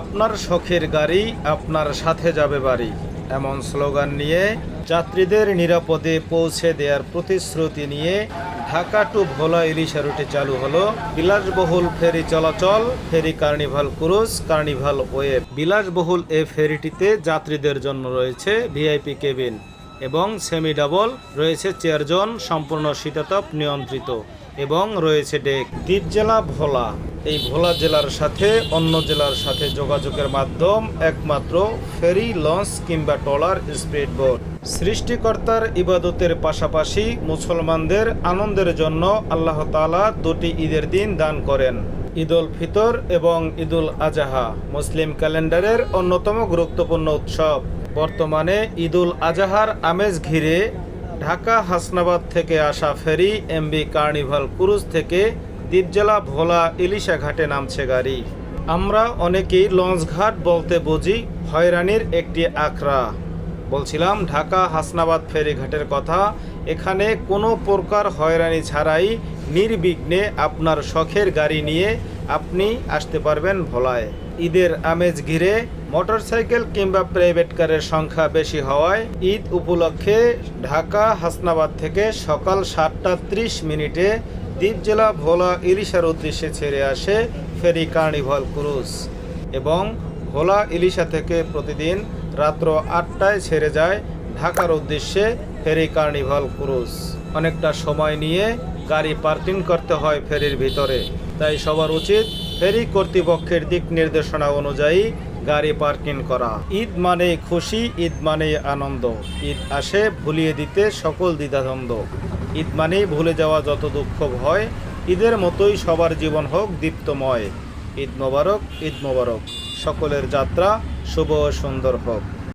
আপনার শখের গাড়ি আপনার সাথে যাবে বাড়ি। এমন স্লোগান নিয়ে যাত্রীদের নিরাপদে পৌঁছে দেওয়ার প্রতিশ্রুতি নিয়ে ঢাকা টু ভোলা ইলিশা রুটে চালু হলো বিলাসবহুল ফেরি চলাচল, ferry carnival cruise, carnival web. বিলাসবহুল এ ফেরিটিতে যাত্রীদের জন্য রয়েছে ভিআইপি কেবিন এবং সেমি ডাবল রয়েছে চেয়ারজন, সম্পূর্ণ শীতাতপ নিয়ন্ত্রিত এবং রয়েছে ডেক। দ্বীপ জেলা ভোলা এই ভোলা জেলার সাথে অন্য জেলার সাথে যোগাযোগের মাধ্যম একমাত্র ফেরি, লঞ্চ কিংবা ট্রলার বোট। সৃষ্টিকর্তার ইবাদতের পাশাপাশি মুসলমানদের আনন্দের জন্য আল্লাহ তাআলা দুটি ঈদের দিন দান করেন। ঈদ উল ফিতর এবং ঈদুল আজাহা, মুসলিম ক্যালেন্ডারের অন্যতম গুরুত্বপূর্ণ উৎসব। বর্তমানে ঈদুল আজাহার আমেজ ঘিরে ঢাকা হাসনাবাদ থেকে আসা ফেরি, এমবি, কার্নিভাল, ক্রুজ থেকে দ্বীপজেলা ভোলা ইলিশা ঘাটে নামছে গাড়ি। আমরা অনেকেই লঞ্চ ঘাট বলতে বুঝি হয়রানির একটি আখড়া। বলছিলাম, ঢাকা হাসনাবাদ ফেরিঘাটের কথা, এখানে কোনো প্রকার হয়রানি ছাড়াই নির্বিঘ্নে আপনার শখের গাড়ি নিয়ে আপনি আসতে পারবেন ভোলায়। ঈদের আমেজ ঘিরে মোটরসাইকেল কিংবা প্রাইভেট কারের সংখ্যা বেশি হওয়ায় ঈদ উপলক্ষে ঢাকা হাসনাবাদ থেকে সকাল সাতটা ত্রিশ মিনিটে দ্বীপ জেলা ভোলা ইলিশার উদ্দেশ্যে ছেড়ে আসে ফেরি কার্নিভাল ক্রুজ এবং ভোলা ইলিশা থেকে প্রতিদিন রাত্র আটটায় ছেড়ে যায় ঢাকার উদ্দেশ্যে ফেরি কার্নিভাল ক্রুজ। অনেকটা সময় নিয়ে গাড়ি পার্কিং করতে হয় ফেরির ভিতরে। তাই সবার উচিত ফেরি কর্তৃপক্ষের দিক নির্দেশনা অনুযায়ী গাড়ি পার্কিং করা। ঈদ মানে খুশি, ঈদ মানে আনন্দ। ঈদ আসে ভুলিয়ে দিতে সকল দ্বিধাদ্বন্দ্ব। ঈদ মানেই ভুলে যাওয়া যত দুঃখ ভয়, ঈদের মতোই সবার জীবন হোক দীপ্তময়। ঈদ মোবারক ঈদ মোবারক। সকলের যাত্রা শুভ ও সুন্দর হোক।